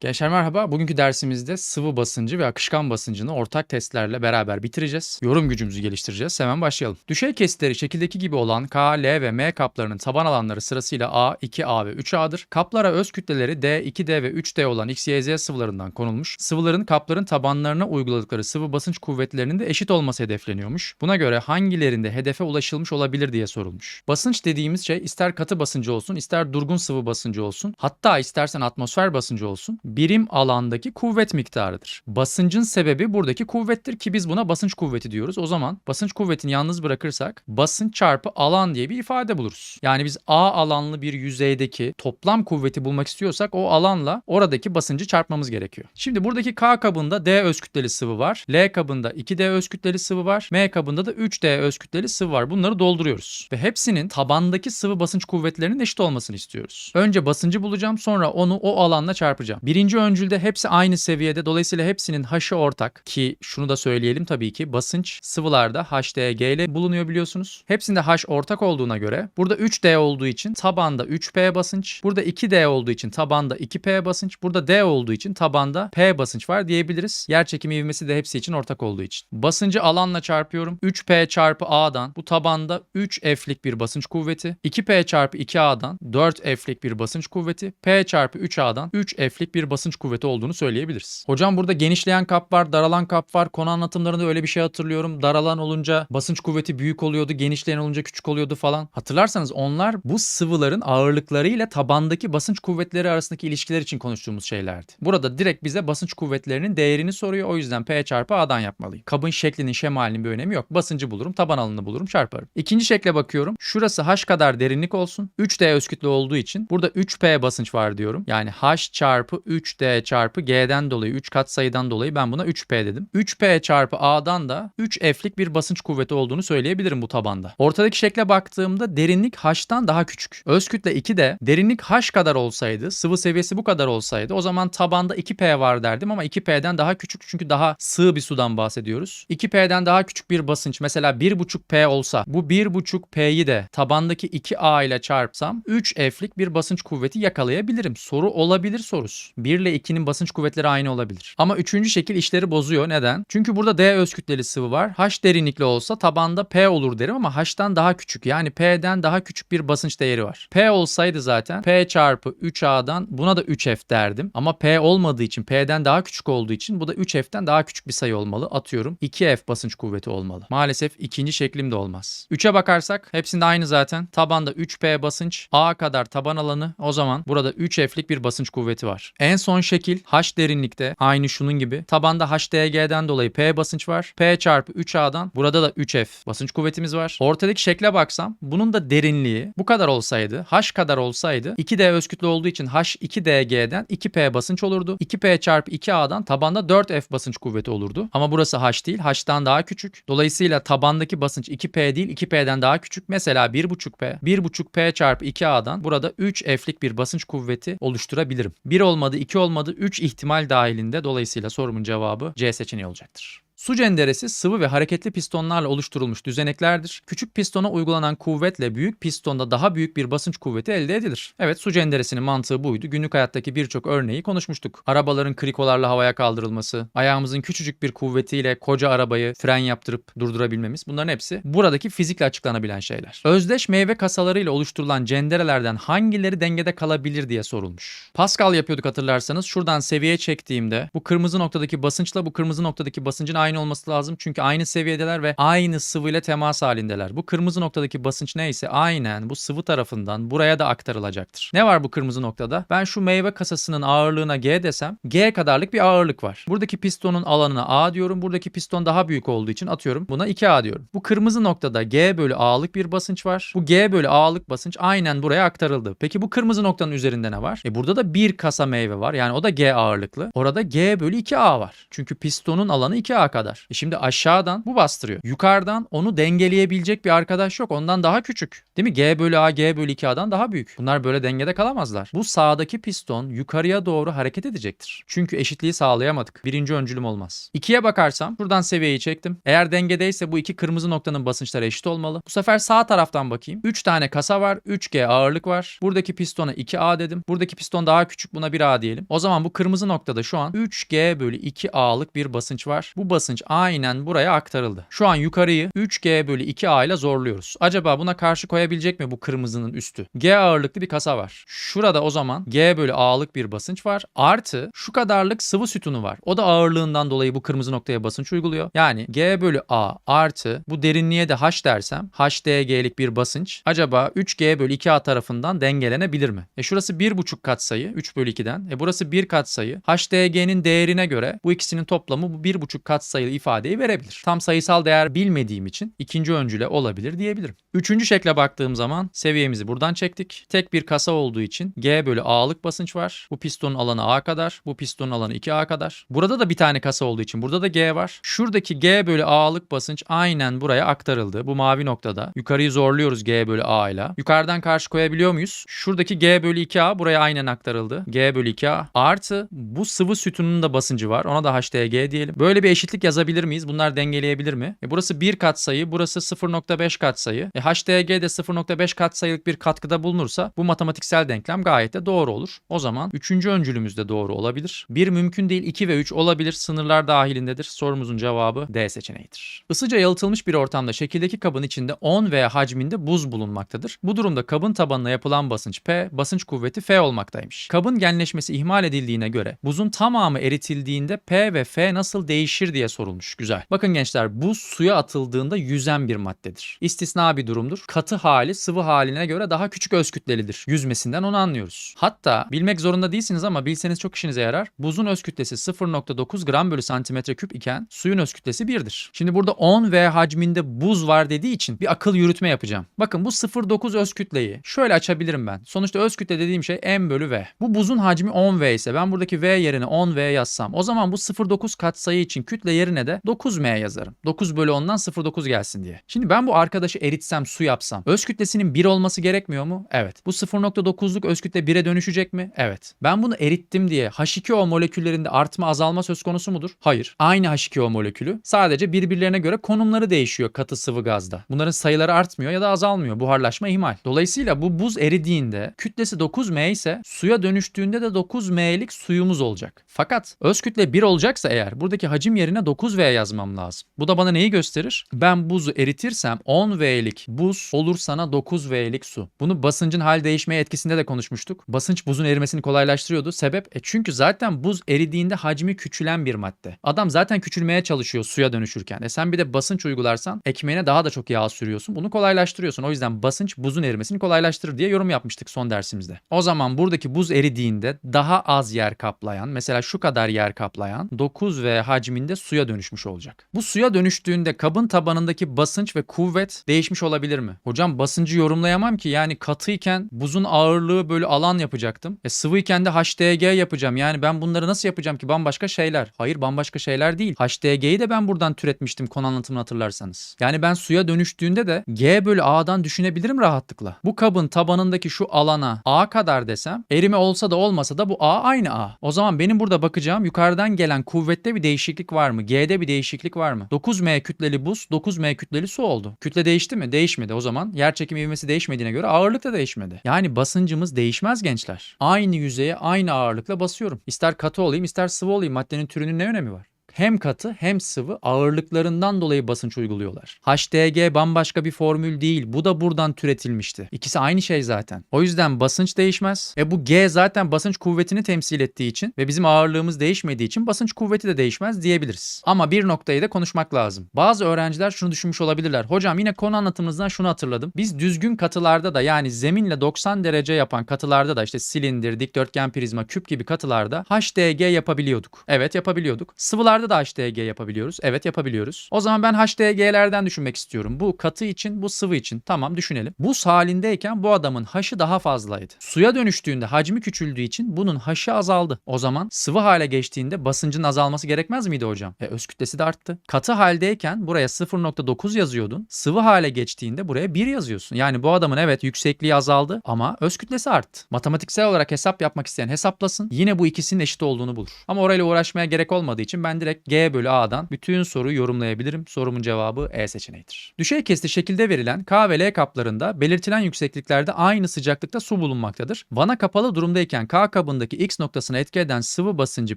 Gençler merhaba. Bugünkü dersimizde sıvı basıncı ve akışkan basıncını ortak testlerle beraber bitireceğiz. Yorum gücümüzü geliştireceğiz. Hemen başlayalım. Düşey kesitleri şekildeki gibi olan K, L ve M kaplarının taban alanları sırasıyla A, 2A ve 3A'dır. Kaplara öz kütleleri D, 2D ve 3D olan X, Y, Z sıvılarından konulmuş. Sıvıların kapların tabanlarına uyguladıkları sıvı basınç kuvvetlerinin de eşit olması hedefleniyormuş. Buna göre hangilerinde hedefe ulaşılmış olabilir diye sorulmuş. Basınç dediğimiz şey ister katı basıncı olsun, ister durgun sıvı basıncı olsun, hatta istersen atmosfer basıncı olsun birim alandaki kuvvet miktarıdır. Basıncın sebebi buradaki kuvvettir ki biz buna basınç kuvveti diyoruz. O zaman basınç kuvvetini yalnız bırakırsak basınç çarpı alan diye bir ifade buluruz. Yani biz A alanlı bir yüzeydeki toplam kuvveti bulmak istiyorsak o alanla oradaki basıncı çarpmamız gerekiyor. Şimdi buradaki K kabında D öz kütleli sıvı var. L kabında 2D öz kütleli sıvı var. M kabında da 3D öz kütleli sıvı var. Bunları dolduruyoruz. Ve hepsinin tabandaki sıvı basınç kuvvetlerinin eşit olmasını istiyoruz. Önce basıncı bulacağım sonra onu o alanla çarpacağım. Birinci öncülde hepsi aynı seviyede. Dolayısıyla hepsinin H'ı ortak ki şunu da söyleyelim tabii ki basınç sıvılarda HDG ile bulunuyor biliyorsunuz. Hepsinde H ortak olduğuna göre burada 3D olduğu için tabanda 3P basınç. Burada 2D olduğu için tabanda 2P basınç. Burada D olduğu için tabanda P basınç var diyebiliriz. Yer çekimi ivmesi de hepsi için ortak olduğu için. Basıncı alanla çarpıyorum. 3P çarpı A'dan bu tabanda 3F'lik bir basınç kuvveti. 2P çarpı 2A'dan 4F'lik bir basınç kuvveti. P çarpı 3A'dan 3F'lik bir basınç kuvveti olduğunu söyleyebiliriz. Hocam burada genişleyen kap var, daralan kap var. Konu anlatımlarında öyle bir şey hatırlıyorum. Daralan olunca basınç kuvveti büyük oluyordu, genişleyen olunca küçük oluyordu falan. Hatırlarsanız onlar bu sıvıların ağırlıkları ile tabandaki basınç kuvvetleri arasındaki ilişkiler için konuştuğumuz şeylerdi. Burada direkt bize basınç kuvvetlerinin değerini soruyor. O yüzden P çarpı A'dan yapmalıyım. Kabın şeklinin, şemalinin bir önemi yok. Basıncı bulurum, taban alanını bulurum, çarparım. İkinci şekle bakıyorum. Şurası H kadar derinlik olsun. 3D öz kütle olduğu için burada 3P basınç var diyorum. Yani H çarpı 3D çarpı G'den dolayı 3 kat sayıdan dolayı ben buna 3P dedim. 3P çarpı A'dan da 3F'lik bir basınç kuvveti olduğunu söyleyebilirim bu tabanda. Ortadaki şekle baktığımda derinlik H'tan daha küçük. Öz kütle 2 de derinlik H kadar olsaydı, sıvı seviyesi bu kadar olsaydı o zaman tabanda 2P var derdim ama 2P'den daha küçük çünkü daha sığ bir sudan bahsediyoruz. 2P'den daha küçük bir basınç mesela 1,5P olsa bu 1,5P'yi de tabandaki 2A ile çarpsam 3F'lik bir basınç kuvveti yakalayabilirim. Soru olabilir sorusu. 1 ile 2'nin basınç kuvvetleri aynı olabilir. Ama üçüncü şekil işleri bozuyor. Neden? Çünkü burada D öz kütleli sıvı var. H derinlikli olsa tabanda P olur derim ama H'tan daha küçük. Yani P'den daha küçük bir basınç değeri var. P olsaydı zaten P çarpı 3A'dan buna da 3F derdim. Ama P olmadığı için P'den daha küçük olduğu için bu da 3F'ten daha küçük bir sayı olmalı. Atıyorum 2F basınç kuvveti olmalı. Maalesef ikinci şeklim de olmaz. 3'e bakarsak hepsinde aynı zaten. Tabanda 3P basınç A kadar taban alanı o zaman burada 3F'lik bir basınç kuvveti var. En son şekil H derinlikte aynı şunun gibi. Tabanda HDG'den dolayı P basınç var. P çarpı 3A'dan burada da 3F basınç kuvvetimiz var. Ortadaki şekle baksam bunun da derinliği bu kadar olsaydı H kadar olsaydı 2D öz kütle olduğu için H 2DG'den 2P basınç olurdu. 2P çarpı 2A'dan tabanda 4F basınç kuvveti olurdu. Ama burası H değil. H'tan daha küçük. Dolayısıyla tabandaki basınç 2P değil 2P'den daha küçük. Mesela 1.5P. 1.5P çarpı 2A'dan burada 3F'lik bir basınç kuvveti oluşturabilirim. 1 olmadı 2 olmadı 3 ihtimal dahilinde dolayısıyla sorumun cevabı C seçeneği olacaktır. Su cenderesi sıvı ve hareketli pistonlarla oluşturulmuş düzeneklerdir. Küçük pistona uygulanan kuvvetle büyük pistonda daha büyük bir basınç kuvveti elde edilir. Evet su cenderesinin mantığı buydu. Günlük hayattaki birçok örneği konuşmuştuk. Arabaların krikolarla havaya kaldırılması, ayağımızın küçücük bir kuvvetiyle koca arabayı fren yaptırıp durdurabilmemiz bunların hepsi buradaki fizikle açıklanabilen şeyler. Özdeş meyve kasalarıyla oluşturulan cenderelerden hangileri dengede kalabilir diye sorulmuş. Pascal yapıyorduk hatırlarsanız. Şuradan seviye çektiğimde bu kırmızı noktadaki basınçla bu kırmızı noktadaki basıncın aynı olması lazım. Çünkü aynı seviyedeler ve aynı sıvıyla temas halindeler. Bu kırmızı noktadaki basınç neyse aynen bu sıvı tarafından buraya da aktarılacaktır. Ne var bu kırmızı noktada? Ben şu meyve kasasının ağırlığına G desem G kadarlık bir ağırlık var. Buradaki pistonun alanına A diyorum. Buradaki piston daha büyük olduğu için atıyorum buna 2A diyorum. Bu kırmızı noktada G bölü A'lık bir basınç var. Bu G bölü A'lık basınç aynen buraya aktarıldı. Peki bu kırmızı noktanın üzerinde ne var? E burada da bir kasa meyve var. Yani o da G ağırlıklı. Orada G bölü 2A var. Çünkü pistonun alanı 2A kadar kadar. E şimdi aşağıdan bu bastırıyor. Yukarıdan onu dengeleyebilecek bir arkadaş yok. Ondan daha küçük. Değil mi? G bölü A, G bölü 2A'dan daha büyük. Bunlar böyle dengede kalamazlar. Bu sağdaki piston yukarıya doğru hareket edecektir. Çünkü eşitliği sağlayamadık. Birinci öncülüm olmaz. İkiye bakarsam buradan seviyeyi çektim. Eğer dengedeyse bu iki kırmızı noktanın basınçları eşit olmalı. Bu sefer sağ taraftan bakayım. 3 tane kasa var. 3G ağırlık var. Buradaki pistona 2A dedim. Buradaki piston daha küçük buna 1A diyelim. O zaman bu kırmızı noktada şu an 3G bölü 2A'lık bir basınç var. Bu basınç aynen buraya aktarıldı. Şu an yukarıyı 3G bölü 2A ile zorluyoruz. Acaba buna karşı koyabilecek mi bu kırmızının üstü? G ağırlıklı bir kasa var. Şurada o zaman G bölü A'lık bir basınç var. Artı şu kadarlık sıvı sütunu var. O da ağırlığından dolayı bu kırmızı noktaya basınç uyguluyor. Yani G bölü A artı bu derinliğe de H dersem HDG'lik bir basınç acaba 3G bölü 2A tarafından dengelenebilir mi? E şurası 1,5 katsayı 3 bölü 2'den. E burası 1 katsayı. HDG'nin değerine göre bu ikisinin toplamı bu 1,5 katsayılı ifadeyi verebilir. Tam sayısal değer bilmediğim için ikinci öncüle olabilir diyebilirim. Üçüncü şekle baktığım zaman seviyemizi buradan çektik. Tek bir kasa olduğu için G bölü A'lık basınç var. Bu pistonun alanı A kadar. Bu pistonun alanı 2A kadar. Burada da bir tane kasa olduğu için burada da G var. Şuradaki G bölü A'lık basınç aynen buraya aktarıldı. Bu mavi noktada. Yukarıyı zorluyoruz G bölü A ile. Yukarıdan karşı koyabiliyor muyuz? Şuradaki G bölü 2A buraya aynen aktarıldı. G bölü 2A artı bu sıvı sütunun da basıncı var. Ona da HDG diyelim. Böyle bir eşitlik yazabilir miyiz? Bunlar dengeleyebilir mi? E burası 1 katsayı, burası 0.5 katsayı. E HDG de 0.5 katsayılık bir katkıda bulunursa bu matematiksel denklem gayet de doğru olur. O zaman 3. öncülümüz de doğru olabilir. 1 mümkün değil 2 ve 3 olabilir. Sınırlar dahilindedir. Sorumuzun cevabı D seçeneğidir. Isıca yalıtılmış bir ortamda şekildeki kabın içinde 10 veya hacminde buz bulunmaktadır. Bu durumda kabın tabanına yapılan basınç P, basınç kuvveti F olmaktaymış. Kabın genleşmesi ihmal edildiğine göre buzun tamamı eritildiğinde P ve F nasıl değişir diye sorulmuş. Güzel. Bakın gençler buz suya atıldığında yüzen bir maddedir. İstisna bir durumdur. Katı hali sıvı haline göre daha küçük öz kütlelidir. Yüzmesinden onu anlıyoruz. Hatta bilmek zorunda değilsiniz ama bilseniz çok işinize yarar. Buzun öz kütlesi 0.9 gram bölü santimetre küp iken suyun öz kütlesi 1'dir. Şimdi burada 10 V hacminde buz var dediği için bir akıl yürütme yapacağım. Bakın bu 0.9 öz kütleyi şöyle açabilirim ben. Sonuçta öz kütle dediğim şey M bölü V. Bu buzun hacmi 10 V ise ben buradaki V yerine 10 V yazsam o zaman bu 0.9 katsayı için kütle yerine de 9 M yazarım. 9 bölü 10'dan 0.9 gelsin diye. Şimdi ben bu arkadaşı eritsem su yapsam öz kütlesinin 1 olması gerekmiyor mu? Evet. Bu 0.9'luk öz kütle 1'e dönüşecek mi? Evet. Ben bunu erittim diye H2O moleküllerinde artma azalma söz konusu mudur? Hayır. Aynı H2O molekülü sadece birbirlerine göre konumları değişiyor katı sıvı gazda. Bunların sayıları artmıyor ya da azalmıyor. Buharlaşma ihmal. Dolayısıyla bu buz eridiğinde kütlesi 9M ise suya dönüştüğünde de 9M'lik suyumuz olacak. Fakat öz kütle 1 olacaksa eğer buradaki hacim yerine 9V yazmam lazım. Bu da bana neyi gösterir? Ben buzu eritirsem 10V'lik buz olur sana 9V'lik su. Bunu basıncın hal değişmeye etkisinde de konuşmuştuk. Basınç buzun erimesini kolaylaştırıyordu. Sebep? E çünkü zaten buz eridiğinde hacmi küçülen bir madde. Adam zaten küçülmeye çalışıyor suya dönüşürken. E sen bir de basınç uygularsan ekmeğine daha da çok yağ sürüyorsun. Bunu kolaylaştırıyorsun. O yüzden basınç buzun erimesini kolaylaştırır diye yorum yapmıştık son dersimizde. O zaman buradaki buz eridiğinde daha az yer kaplayan, mesela şu kadar yer kaplayan 9 ve hacminde suya dönüşmüş olacak. Bu suya dönüştüğünde kabın tabanındaki basınç ve kuvvet değişmiş olabilir mi? Hocam basıncı yorumlayamam ki yani katıyken buzun ağırlığı böyle alan yapacaktım. E sıvıyken de HDG yapacağım. Yani ben bunları nasıl yapacağım ki bambaşka şeyler. Hayır bambaşka şeyler değil. HDG'yi de ben buradan türetmiştim konu anlatımını hatırlarsanız. Yani ben suya dönüştüğünde de G bölü A'dan düşünebilirim rahatlıkla. Bu kabın tabanındaki şu alana A kadar desem erime olsa da olmasa da bu A aynı A. O zaman benim burada bakacağım yukarıdan gelen kuvvette bir değişiklik var mı? G'de bir değişiklik var mı? 9M kütleli buz 9M kütleli su oldu. Kütle değişti mi? Değişmedi. O zaman yer çekimi ivmesi değişmediğine göre ağırlık da değişmedi. Yani basıncımız değişmez gençler. Aynı yüzeye aynı ağırlıkla basıyorum. İster katı olayım ister sıvı olayım maddenin türünün ne önemi var? Hem katı hem sıvı ağırlıklarından dolayı basınç uyguluyorlar. HDG bambaşka bir formül değil. Bu da buradan türetilmişti. İkisi aynı şey zaten. O yüzden basınç değişmez. E bu G zaten basınç kuvvetini temsil ettiği için ve bizim ağırlığımız değişmediği için basınç kuvveti de değişmez diyebiliriz. Ama bir noktayı da konuşmak lazım. Bazı öğrenciler şunu düşünmüş olabilirler. Hocam yine konu anlatımınızdan şunu hatırladım. Biz düzgün katılarda da yani zeminle 90 derece yapan katılarda da işte silindir, dikdörtgen prizma, küp gibi katılarda HDG yapabiliyorduk. Evet yapabiliyorduk. Sıvılarda Dışarıda da HDG yapabiliyoruz. Evet yapabiliyoruz. O zaman ben HDG'lerden düşünmek istiyorum. Bu katı için, bu sıvı için. Tamam düşünelim. Buz halindeyken bu adamın haşı daha fazlaydı. Suya dönüştüğünde hacmi küçüldüğü için bunun haşı azaldı. O zaman sıvı hale geçtiğinde basıncın azalması gerekmez miydi hocam? E öz kütlesi de arttı. Katı haldeyken buraya 0.9 yazıyordun. Sıvı hale geçtiğinde buraya 1 yazıyorsun. Yani bu adamın evet yüksekliği azaldı ama öz kütlesi arttı. Matematiksel olarak hesap yapmak isteyen hesaplasın. Yine bu ikisinin eşit olduğunu bulur. Ama orayla uğraşmaya gerek olmadığı için ben direkt G bölü A'dan bütün soruyu yorumlayabilirim. Sorumun cevabı E seçeneğidir. Düşey kesti şekilde verilen K ve L kaplarında belirtilen yüksekliklerde aynı sıcaklıkta su bulunmaktadır. Vana kapalı durumdayken K kabındaki X noktasına etki eden sıvı basıncı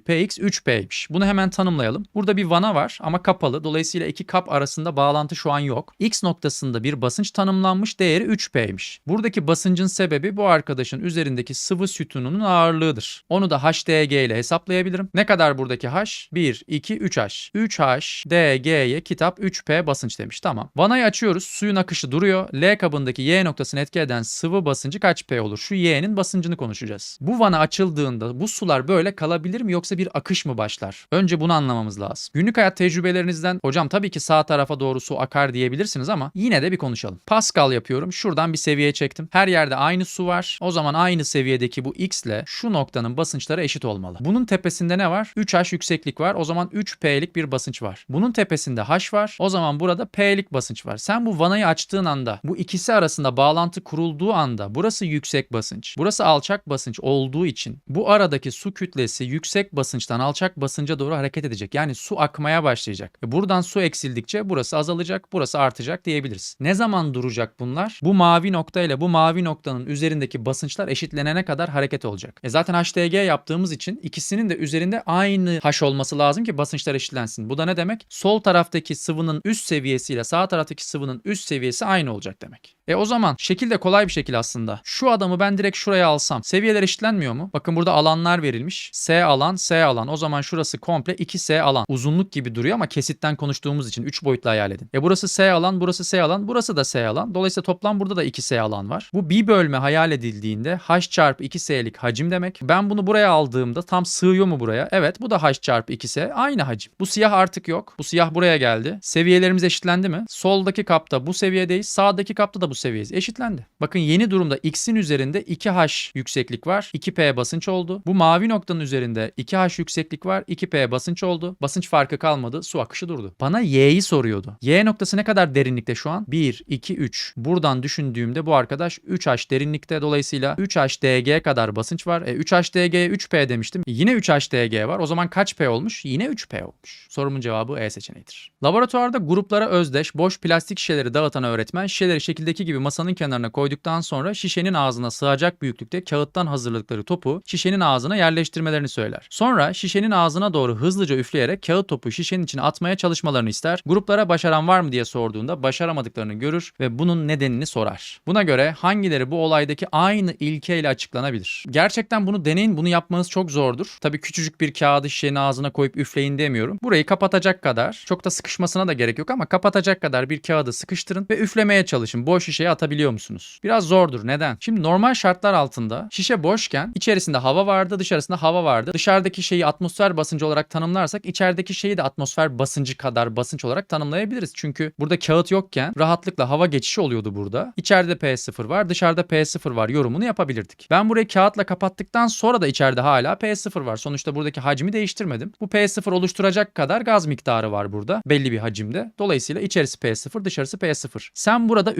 Px 3P'ymiş. Bunu hemen tanımlayalım. Burada bir vana var ama kapalı. Dolayısıyla iki kap arasında bağlantı şu an yok. X noktasında bir basınç tanımlanmış değeri 3P'ymiş. Buradaki basıncın sebebi bu arkadaşın üzerindeki sıvı sütununun ağırlığıdır. Onu da HDG ile hesaplayabilirim. Ne kadar buradaki H? 1, 2, 3H. 3H, DG'ye kitap 3P basınç demiş. Tamam. Vanayı açıyoruz. Suyun akışı duruyor. L kabındaki Y noktasını etki eden sıvı basıncı kaç P olur? Şu Y'nin basıncını konuşacağız. Bu vana açıldığında bu sular böyle kalabilir mi yoksa bir akış mı başlar? Önce bunu anlamamız lazım. Günlük hayat tecrübelerinizden hocam tabii ki sağ tarafa doğru su akar diyebilirsiniz ama yine de bir konuşalım. Pascal yapıyorum. Şuradan bir seviye çektim. Her yerde aynı su var. O zaman aynı seviyedeki bu X ile şu noktanın basınçları eşit olmalı. Bunun tepesinde ne var? 3H yükseklik var. O zaman 3P'lik bir basınç var. Bunun tepesinde H var. O zaman burada P'lik basınç var. Sen bu vanayı açtığın anda bu ikisi arasında bağlantı kurulduğu anda burası yüksek basınç. Burası alçak basınç olduğu için bu aradaki su kütlesi yüksek basınçtan alçak basınca doğru hareket edecek. Yani su akmaya başlayacak. E buradan su eksildikçe burası azalacak, burası artacak diyebiliriz. Ne zaman duracak bunlar? Bu mavi nokta ile bu mavi noktanın üzerindeki basınçlar eşitlenene kadar hareket olacak. E zaten HDG yaptığımız için ikisinin de üzerinde aynı H olması lazım ki basınçlar eşitlensin. Bu da ne demek? Sol taraftaki sıvının üst seviyesiyle sağ taraftaki sıvının üst seviyesi aynı olacak demek. E o zaman şekil de kolay bir şekil aslında. Şu adamı ben direkt şuraya alsam seviyeler eşitlenmiyor mu? Bakın burada alanlar verilmiş. S alan, S alan. O zaman şurası komple 2S alan. Uzunluk gibi duruyor ama kesitten konuştuğumuz için 3 boyutlu hayal edin. E burası S alan, burası S alan, burası da S alan. Dolayısıyla toplam burada da 2S alan var. Bu bir bölme hayal edildiğinde H çarpı 2S'lik hacim demek. Ben bunu buraya aldığımda tam sığıyor mu buraya? Evet bu da H çarpı 2S aynı hacim. Bu siyah artık yok. Bu siyah buraya geldi. Seviyelerimiz eşitlendi mi? Soldaki kapta bu seviyedeyiz. Sağdaki kapta da bu seviyeyiz. Eşitlendi. Bakın yeni durumda X'in üzerinde 2H yükseklik var. 2P basınç oldu. Bu mavi noktanın üzerinde 2H yükseklik var. 2P basınç oldu. Basınç farkı kalmadı. Su akışı durdu. Bana Y'yi soruyordu. Y noktası ne kadar derinlikte şu an? 1, 2, 3. Buradan düşündüğümde bu arkadaş 3H derinlikte. Dolayısıyla 3HDG kadar basınç var. E 3HDG 3P demiştim. E, yine 3HDG var. O zaman kaç P olmuş? Yine 3P olmuş. Sorumun cevabı E seçeneğidir. Laboratuvarda gruplara özdeş boş plastik şişeleri dağıtan öğretmen şişeleri şekildeki gibi masanın kenarına koyduktan sonra şişenin ağzına sığacak büyüklükte kağıttan hazırladıkları topu şişenin ağzına yerleştirmelerini söyler. Sonra şişenin ağzına doğru hızlıca üfleyerek kağıt topu şişenin içine atmaya çalışmalarını ister. Gruplara başaran var mı diye sorduğunda başaramadıklarını görür ve bunun nedenini sorar. Buna göre hangileri bu olaydaki aynı ilkeyle açıklanabilir? Gerçekten bunu deneyin, bunu yapmanız çok zordur. Tabii küçücük bir kağıdı şişenin ağzına koyup üfleyin demiyorum. Burayı kapatacak kadar, çok da sıkışmasına da gerek yok ama kapatacak kadar bir kağıdı sıkıştırın ve üflemeye çalışın. Boş şişeye atabiliyor musunuz? Biraz zordur. Neden? Şimdi normal şartlar altında şişe boşken içerisinde hava vardı, dışarısında hava vardı. Dışarıdaki şeyi atmosfer basıncı olarak tanımlarsak içerideki şeyi de atmosfer basıncı kadar basınç olarak tanımlayabiliriz. Çünkü burada kağıt yokken rahatlıkla hava geçişi oluyordu burada. İçeride P0 var, dışarıda P0 var yorumunu yapabilirdik. Ben burayı kağıtla kapattıktan sonra da içeride hala P0 var. Sonuçta buradaki hacmi değiştirmedim. Bu P0 oluşturacak kadar gaz miktarı var burada belli bir hacimde. Dolayısıyla içerisi P0, dışarısı P0. Sen burada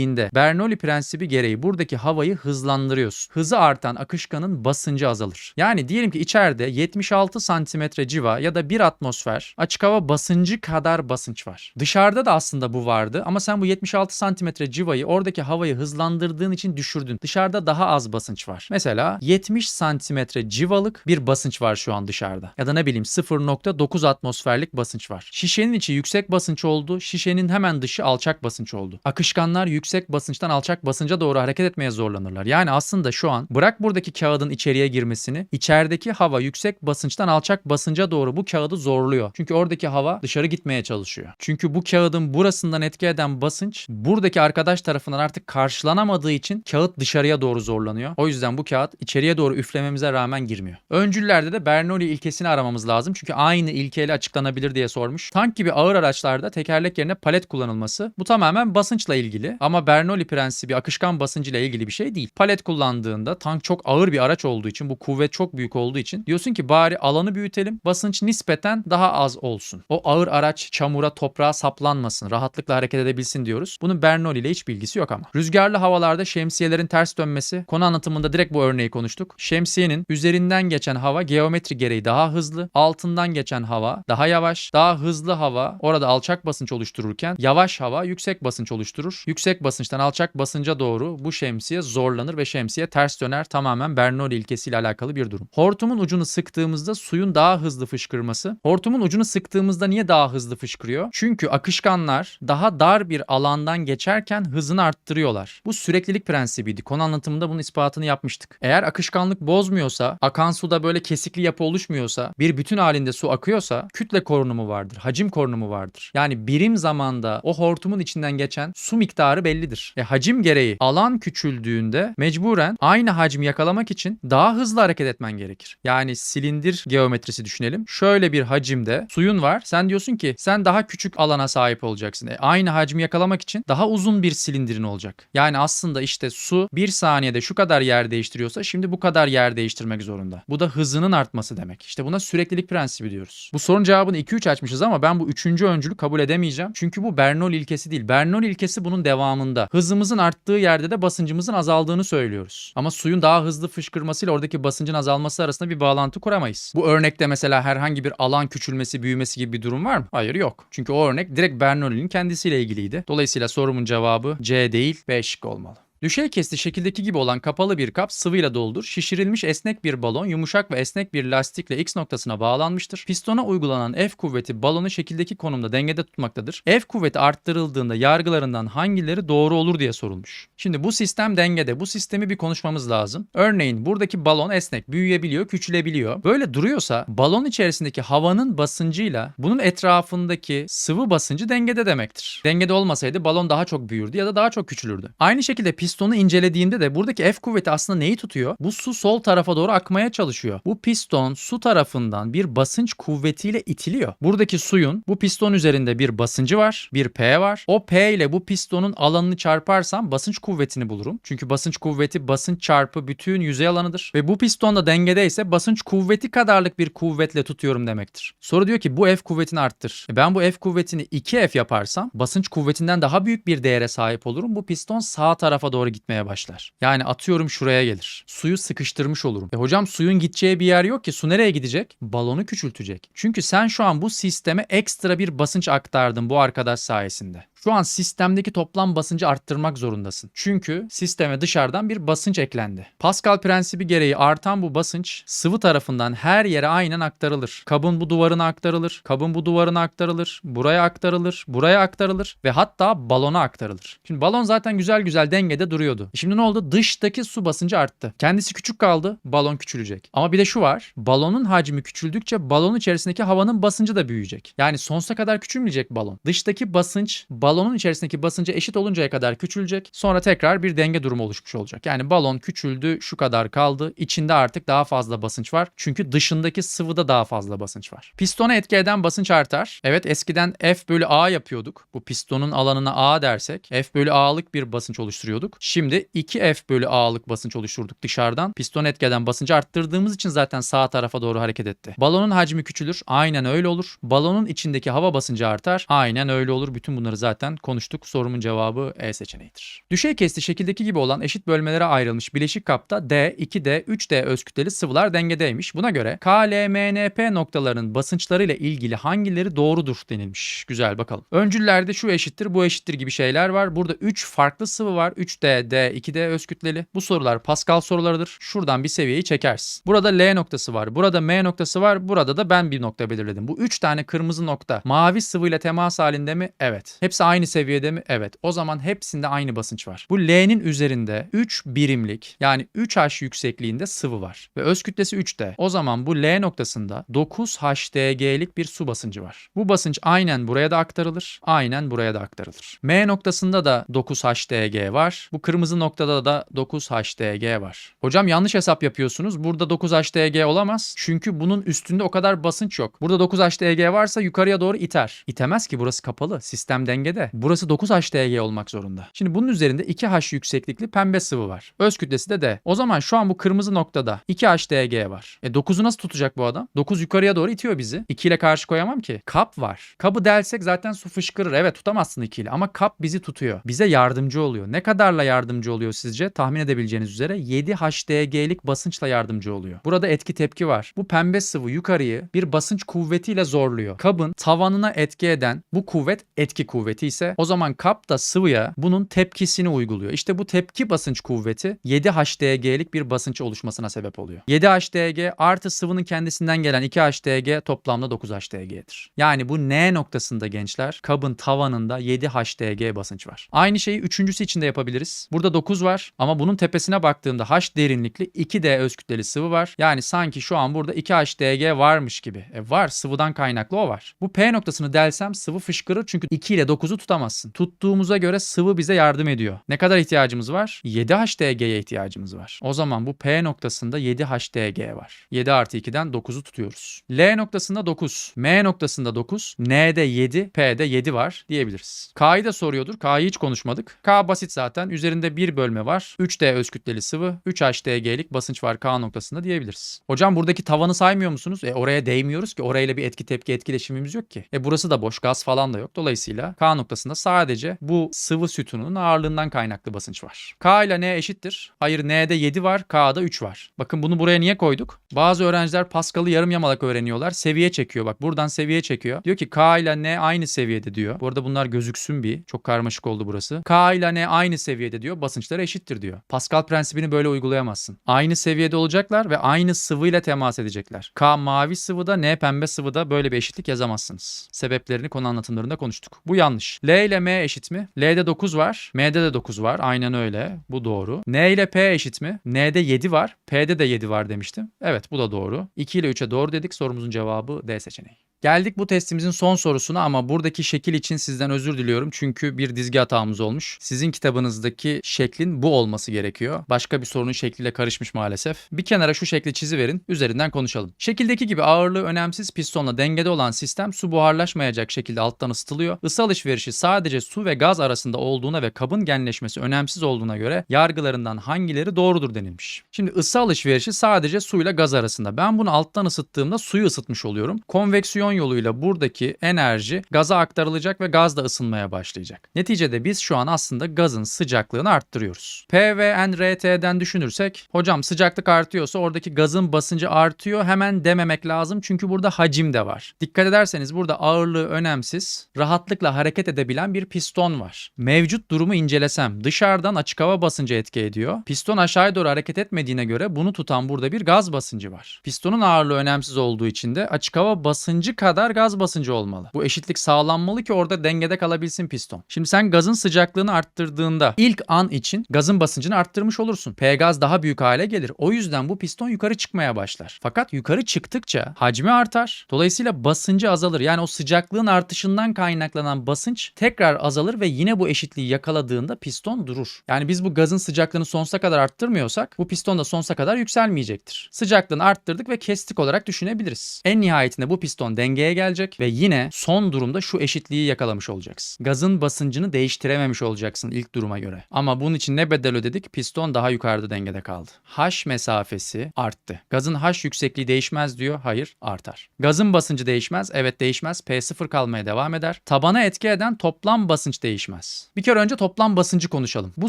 üflediğinde Bernoulli prensibi gereği buradaki havayı hızlandırıyorsun. Hızı artan akışkanın basıncı azalır. Yani diyelim ki içeride 76 santimetre civa ya da 1 atmosfer açık hava basıncı kadar basınç var. Dışarıda da aslında bu vardı ama sen bu 76 santimetre civayı oradaki havayı hızlandırdığın için düşürdün. Dışarıda daha az basınç var. Mesela 70 santimetre civalık bir basınç var şu an dışarıda. Ya da ne bileyim 0.9 atmosferlik basınç var. Şişenin içi yüksek basınç oldu. Şişenin hemen dışı alçak basınç oldu. Akışkanlar yüksek yüksek basınçtan alçak basınca doğru hareket etmeye zorlanırlar. Yani aslında şu an bırak buradaki kağıdın içeriye girmesini, içerideki hava yüksek basınçtan alçak basınca doğru bu kağıdı zorluyor. Çünkü oradaki hava dışarı gitmeye çalışıyor. Çünkü bu kağıdın burasından etki eden basınç buradaki arkadaş tarafından artık karşılanamadığı için kağıt dışarıya doğru zorlanıyor. O yüzden bu kağıt içeriye doğru üflememize rağmen girmiyor. Öncüllerde de Bernoulli ilkesini aramamız lazım. Çünkü aynı ilkeyle açıklanabilir diye sormuş. Tank gibi ağır araçlarda tekerlek yerine palet kullanılması bu tamamen basınçla ilgili ama Bernoulli prensibi akışkan basıncıyla ilgili bir şey değil. Palet kullandığında tank çok ağır bir araç olduğu için bu kuvvet çok büyük olduğu için diyorsun ki bari alanı büyütelim basınç nispeten daha az olsun. O ağır araç çamura toprağa saplanmasın rahatlıkla hareket edebilsin diyoruz. Bunun Bernoulli ile hiç bilgisi yok ama. Rüzgarlı havalarda şemsiyelerin ters dönmesi konu anlatımında direkt bu örneği konuştuk. Şemsiyenin üzerinden geçen hava geometri gereği daha hızlı, altından geçen hava daha yavaş, daha hızlı hava orada alçak basınç oluştururken yavaş hava yüksek basınç oluşturur. Yüksek basınçtan alçak basınca doğru bu şemsiye zorlanır ve şemsiye ters döner. Tamamen Bernoulli ilkesiyle alakalı bir durum. Hortumun ucunu sıktığımızda suyun daha hızlı fışkırması. Hortumun ucunu sıktığımızda niye daha hızlı fışkırıyor? Çünkü akışkanlar daha dar bir alandan geçerken hızını arttırıyorlar. Bu süreklilik prensibiydi. Konu anlatımında bunun ispatını yapmıştık. Eğer akışkanlık bozmuyorsa, akan suda böyle kesikli yapı oluşmuyorsa, bir bütün halinde su akıyorsa kütle korunumu vardır, hacim korunumu vardır. Yani birim zamanda o hortumun içinden geçen su miktarı bellidir. E hacim gereği alan küçüldüğünde mecburen aynı hacmi yakalamak için daha hızlı hareket etmen gerekir. Yani silindir geometrisi düşünelim. Şöyle bir hacimde suyun var. Sen diyorsun ki sen daha küçük alana sahip olacaksın. E, aynı hacmi yakalamak için daha uzun bir silindirin olacak. Yani aslında işte su bir saniyede şu kadar yer değiştiriyorsa şimdi bu kadar yer değiştirmek zorunda. Bu da hızının artması demek. İşte buna süreklilik prensibi diyoruz. Bu sorun cevabını 2-3 açmışız ama ben bu üçüncü öncülü kabul edemeyeceğim. Çünkü bu Bernoulli ilkesi değil. Bernoulli ilkesi bunun devamında. Hızımızın arttığı yerde de basıncımızın azaldığını söylüyoruz. Ama suyun daha hızlı fışkırmasıyla oradaki basıncın azalması arasında bir bağlantı kuramayız. Bu örnekte mesela herhangi bir alan küçülmesi, büyümesi gibi bir durum var mı? Hayır yok. Çünkü o örnek direkt Bernoulli'nin kendisiyle ilgiliydi. Dolayısıyla sorumun cevabı C değil B şıkkı olmalı. Düşey kesti şekildeki gibi olan kapalı bir kap sıvıyla doldur. Şişirilmiş esnek bir balon yumuşak ve esnek bir lastikle X noktasına bağlanmıştır. Pistona uygulanan F kuvveti balonu şekildeki konumda dengede tutmaktadır. F kuvveti arttırıldığında yargılarından hangileri doğru olur diye sorulmuş. Şimdi bu sistem dengede. Bu sistemi bir konuşmamız lazım. Örneğin buradaki balon esnek, büyüyebiliyor, küçülebiliyor. Böyle duruyorsa balon içerisindeki havanın basıncıyla bunun etrafındaki sıvı basıncı dengede demektir. Dengede olmasaydı balon daha çok büyürdü ya da daha çok küçülürdü. Aynı şekilde pistonu incelediğimde de buradaki F kuvveti aslında neyi tutuyor? Bu su sol tarafa doğru akmaya çalışıyor. Bu piston su tarafından bir basınç kuvvetiyle itiliyor. Buradaki suyun bu piston üzerinde bir basıncı var, bir P var. O P ile bu pistonun alanını çarparsam basınç kuvvetini bulurum. Çünkü basınç kuvveti basınç çarpı bütün yüzey alanıdır. Ve bu piston da dengedeyse basınç kuvveti kadarlık bir kuvvetle tutuyorum demektir. Soru diyor ki bu F kuvvetini arttır. E ben bu F kuvvetini 2F yaparsam basınç kuvvetinden daha büyük bir değere sahip olurum. Bu piston sağ tarafa doğru gitmeye başlar. Yani atıyorum şuraya gelir. Suyu sıkıştırmış olurum. E hocam suyun gideceği bir yer yok ki. Su nereye gidecek? Balonu küçültecek. Çünkü sen şu an bu sisteme ekstra bir basınç aktardın bu arkadaş sayesinde. Şu an sistemdeki toplam basıncı arttırmak zorundasın. Çünkü sisteme dışarıdan bir basınç eklendi. Pascal prensibi gereği artan bu basınç sıvı tarafından her yere aynen aktarılır. Kabın bu duvarına aktarılır, kabın bu duvarına aktarılır, buraya aktarılır, buraya aktarılır ve hatta balona aktarılır. Şimdi balon zaten güzel güzel dengede duruyordu. Şimdi ne oldu? Dıştaki su basıncı arttı. Kendisi küçük kaldı, balon küçülecek. Ama bir de şu var. Balonun hacmi küçüldükçe balon içerisindeki havanın basıncı da büyüyecek. Yani sonsuza kadar küçülmeyecek balon. Dıştaki basınç balonun içerisindeki basınca eşit oluncaya kadar küçülecek. Sonra tekrar bir denge durumu oluşmuş olacak. Yani balon küçüldü, şu kadar kaldı. İçinde artık daha fazla basınç var. Çünkü dışındaki sıvıda daha fazla basınç var. Pistona etki eden basınç artar. Evet eskiden F bölü A yapıyorduk. Bu pistonun alanına A dersek F bölü A'lık bir basınç oluşturuyorduk. Şimdi 2F bölü A'lık basınç oluşturduk dışarıdan. Piston etki eden basıncı arttırdığımız için zaten sağ tarafa doğru hareket etti. Balonun hacmi küçülür. Aynen öyle olur. Balonun içindeki hava basıncı artar. Aynen öyle olur. Bütün bunları zaten konuştuk. Sorumun cevabı E seçeneğidir. Düşey kesti şekildeki gibi olan eşit bölmelere ayrılmış bileşik kapta D, 2D, 3D öz kütleli sıvılar dengedeymiş. Buna göre K, L, M, N, P noktalarının basınçlarıyla ilgili hangileri doğrudur denilmiş. Güzel bakalım. Öncüllerde şu eşittir, bu eşittir gibi şeyler var. Burada 3 farklı sıvı var. 3D, D, 2D öz kütleli. Bu sorular Pascal sorularıdır. Şuradan bir seviyeyi çekersin. Burada L noktası var. Burada M noktası var. Burada da ben bir nokta belirledim. Bu 3 tane kırmızı nokta mavi sıvıyla temas halinde mi? Evet. Hepsi aynı seviyede mi? Evet. O zaman hepsinde aynı basınç var. Bu L'nin üzerinde 3 birimlik yani 3H yüksekliğinde sıvı var. Ve öz kütlesi 3D. O zaman bu L noktasında 9 HDG'lik bir su basıncı var. Bu basınç aynen buraya da aktarılır. Aynen buraya da aktarılır. M noktasında da 9 HDG var. Bu kırmızı noktada da 9 HDG var. Hocam yanlış hesap yapıyorsunuz. Burada 9 HDG olamaz. Çünkü bunun üstünde o kadar basınç yok. Burada 9 HDG varsa yukarıya doğru iter. İtemez ki burası kapalı. Sistem dengede. Burası 9 HDG olmak zorunda. Şimdi bunun üzerinde 2H yükseklikli pembe sıvı var. Öz kütlesi de D. O zaman şu an bu kırmızı noktada 2 HDG var. E 9'u nasıl tutacak bu adam? 9 yukarıya doğru itiyor bizi. 2 ile karşı koyamam ki. Kap var. Kabı delsek zaten su fışkırır. Evet tutamazsın 2 ile ama kap bizi tutuyor. Bize yardımcı oluyor. Ne kadarla yardımcı oluyor sizce? Tahmin edebileceğiniz üzere 7 HDG'lik basınçla yardımcı oluyor. Burada etki tepki var. Bu pembe sıvı yukarıyı bir basınç kuvvetiyle zorluyor. Kabın tavanına etki eden bu kuvvet etki kuvveti ise o zaman kap da sıvıya bunun tepkisini uyguluyor. İşte bu tepki basınç kuvveti 7 HDG'lik bir basınç oluşmasına sebep oluyor. 7 HDG artı sıvının kendisinden gelen 2 HDG toplamda 9 HDG'dir. Yani bu N noktasında gençler kabın tavanında 7 HDG basınç var. Aynı şeyi üçüncüsü için de yapabiliriz. Burada 9 var ama bunun tepesine baktığımda H derinlikli 2D öz kütleli sıvı var. Yani sanki şu an burada 2 HDG varmış gibi. E var sıvıdan kaynaklı o var. Bu P noktasını delsem sıvı fışkırır çünkü 2 ile 9'u tutamazsın. Tuttuğumuza göre sıvı bize yardım ediyor. Ne kadar ihtiyacımız var? 7 HDG'ye ihtiyacımız var. O zaman bu P noktasında 7 HDG var. 7 artı 2'den 9'u tutuyoruz. L noktasında 9, M noktasında 9, N'de 7, P'de 7 var diyebiliriz. K'yı da soruyordur. K'yı hiç konuşmadık. K basit zaten. Üzerinde bir bölme var. 3D öz kütleli sıvı, 3 HDG'lik basınç var K noktasında diyebiliriz. Hocam buradaki tavanı saymıyor musunuz? E oraya değmiyoruz ki. Orayla bir etki tepki etkileşimimiz yok ki. E burası da boş. Gaz falan da yok. Dolayısıyla K noktasında sadece bu sıvı sütunun ağırlığından kaynaklı basınç var. K ile N eşittir. Hayır N'de 7 var, K'da 3 var. Bakın bunu buraya niye koyduk? Bazı öğrenciler Pascal'ı yarım yamalak öğreniyorlar. Seviye çekiyor. Bak buradan seviye çekiyor. Diyor ki K ile N aynı seviyede diyor. Bu arada bunlar gözüksün bir. Çok karmaşık oldu burası. K ile N aynı seviyede diyor. Basınçları eşittir diyor. Pascal prensibini böyle uygulayamazsın. Aynı seviyede olacaklar ve aynı sıvıyla temas edecekler. K mavi sıvıda, N pembe sıvıda böyle bir eşitlik yazamazsınız. Sebeplerini konu anlatımlarında konuştuk. Bu yanlış. L ile M eşit mi? L'de 9 var. M'de de 9 var. Aynen öyle. Bu doğru. N ile P eşit mi? N'de 7 var. P'de de 7 var demiştim. Evet bu da doğru. 2 ile 3'e doğru dedik. Sorumuzun cevabı D seçeneği. Geldik bu testimizin son sorusuna ama buradaki şekil için sizden özür diliyorum. Çünkü bir dizgi hatamız olmuş. Sizin kitabınızdaki şeklin bu olması gerekiyor. Başka bir sorunun şekliyle karışmış maalesef. Bir kenara şu şekli çiziverin. Üzerinden konuşalım. Şekildeki gibi ağırlığı önemsiz pistonla dengede olan sistem su buharlaşmayacak şekilde alttan ısıtılıyor. Isı alışverişi sadece su ve gaz arasında olduğuna ve kabın genleşmesi önemsiz olduğuna göre yargılarından hangileri doğrudur denilmiş. Şimdi ısı alışverişi sadece suyla gaz arasında. Ben bunu alttan ısıttığımda suyu ısıtmış oluyorum. Konveksiyon yoluyla buradaki enerji gaza aktarılacak ve gaz da ısınmaya başlayacak. Neticede biz şu an aslında gazın sıcaklığını arttırıyoruz. P ve N RT'den düşünürsek hocam sıcaklık artıyorsa oradaki gazın basıncı artıyor hemen dememek lazım çünkü burada hacim de var. Dikkat ederseniz burada ağırlığı önemsiz, rahatlıkla hareket edebilen bir piston var. Mevcut durumu incelesem dışarıdan açık hava basıncı etki ediyor. Piston aşağıya doğru hareket etmediğine göre bunu tutan burada bir gaz basıncı var. Pistonun ağırlığı önemsiz olduğu için de açık hava basıncı kadar gaz basıncı olmalı. Bu eşitlik sağlanmalı ki orada dengede kalabilsin piston. Şimdi sen gazın sıcaklığını arttırdığında ilk an için gazın basıncını arttırmış olursun. P gaz daha büyük hale gelir. O yüzden bu piston yukarı çıkmaya başlar. Fakat yukarı çıktıkça hacmi artar. Dolayısıyla basıncı azalır. Yani o sıcaklığın artışından kaynaklanan basınç tekrar azalır ve yine bu eşitliği yakaladığında piston durur. Yani biz bu gazın sıcaklığını sonsuza kadar arttırmıyorsak bu piston da sonsuza kadar yükselmeyecektir. Sıcaklığını arttırdık ve kestik olarak düşünebiliriz. En nihayetinde bu piston dengeye gelecek ve yine son durumda şu eşitliği yakalamış olacaksın. Gazın basıncını değiştirememiş olacaksın ilk duruma göre. Ama bunun için ne bedel ödedik? Piston daha yukarıda dengede kaldı. H mesafesi arttı. Gazın H yüksekliği değişmez diyor. Hayır artar. Gazın basıncı değişmez. Evet değişmez. P0 kalmaya devam eder. Tabana etki eden toplam basınç değişmez. Bir kere önce toplam basıncı konuşalım. Bu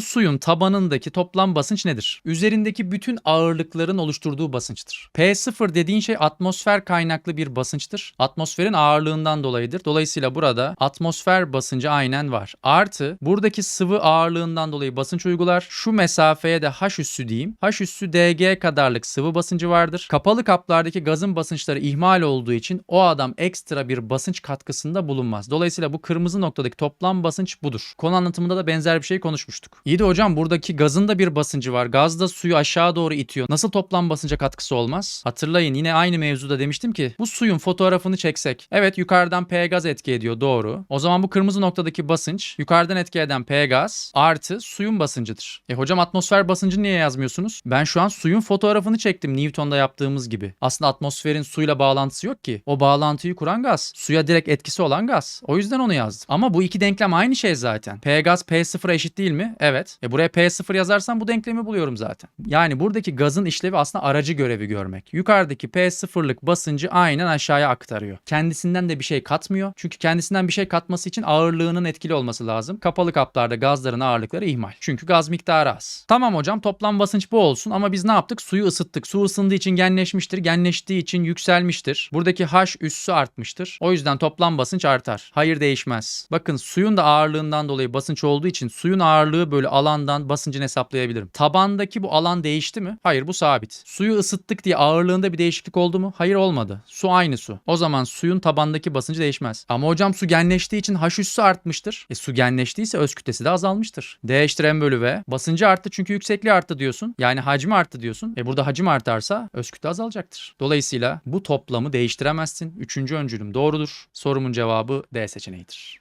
suyun tabanındaki toplam basınç nedir? Üzerindeki bütün ağırlıkların oluşturduğu basınçtır. P0 dediğin şey atmosfer kaynaklı bir basınçtır. Atmosferin ağırlığından dolayıdır. Dolayısıyla burada atmosfer basıncı aynen var. Artı buradaki sıvı ağırlığından dolayı basınç uygular. Şu mesafeye de H üssü diyeyim. H üssü dg kadarlık sıvı basıncı vardır. Kapalı kaplardaki gazın basınçları ihmal olduğu için o adam ekstra bir basınç katkısında bulunmaz. Dolayısıyla bu kırmızı noktadaki toplam basınç budur. Konu anlatımında da benzer bir şey konuşmuştuk. İyi de hocam buradaki gazın da bir basıncı var. Gaz da suyu aşağı doğru itiyor. Nasıl toplam basınca katkısı olmaz? Hatırlayın yine aynı mevzuda demiştim ki bu suyun fotoğrafını çeksek. Evet yukarıdan P gaz etki ediyor doğru. O zaman bu kırmızı noktadaki basınç yukarıdan etki eden P gaz artı suyun basıncıdır. E hocam atmosfer basıncı niye yazmıyorsunuz? Ben şu an suyun fotoğrafını çektim Newton'da yaptığımız gibi. Aslında atmosferin suyla bağlantısı yok ki. O bağlantıyı kuran gaz. Suya direkt etkisi olan gaz. O yüzden onu yazdım. Ama bu iki denklem aynı şey zaten. P gaz P0'a eşit değil mi? Evet. E buraya P0 yazarsam bu denklemi buluyorum zaten. Yani buradaki gazın işlevi aslında aracı görevi görmek. Yukarıdaki P0'lık basıncı aynen aşağıya aktarıyor. Kendisinden de bir şey katmıyor. Çünkü kendisinden bir şey katması için ağırlığının etkili olması lazım. Kapalı kaplarda gazların ağırlıkları ihmal. Çünkü gaz miktarı az. Tamam hocam toplam basınç bu olsun ama biz ne yaptık? Suyu ısıttık. Su ısındığı için genleşmiştir. Genleştiği için yükselmiştir. Buradaki H üssü artmıştır. O yüzden toplam basınç artar. Hayır değişmez. Bakın suyun da ağırlığından dolayı basınç olduğu için suyun ağırlığı bölü alandan basıncını hesaplayabilirim. Tabandaki bu alan değişti mi? Hayır bu sabit. Suyu ısıttık diye ağırlığında bir değişiklik oldu mu? Hayır olmadı. Su aynı su. O zaman suyun tabandaki basıncı değişmez. Ama hocam su genleştiği için H üssü artmıştır. E su genleştiyse öz kütlesi de azalmıştır. D eşittir M bölü V. Basıncı arttı çünkü yüksekliği arttı diyorsun. Yani hacmi arttı diyorsun. E burada hacim artarsa öz kütle azalacaktır. Dolayısıyla bu toplamı değiştiremezsin. Üçüncü öncülüm doğrudur. Sorumun cevabı D seçeneğidir.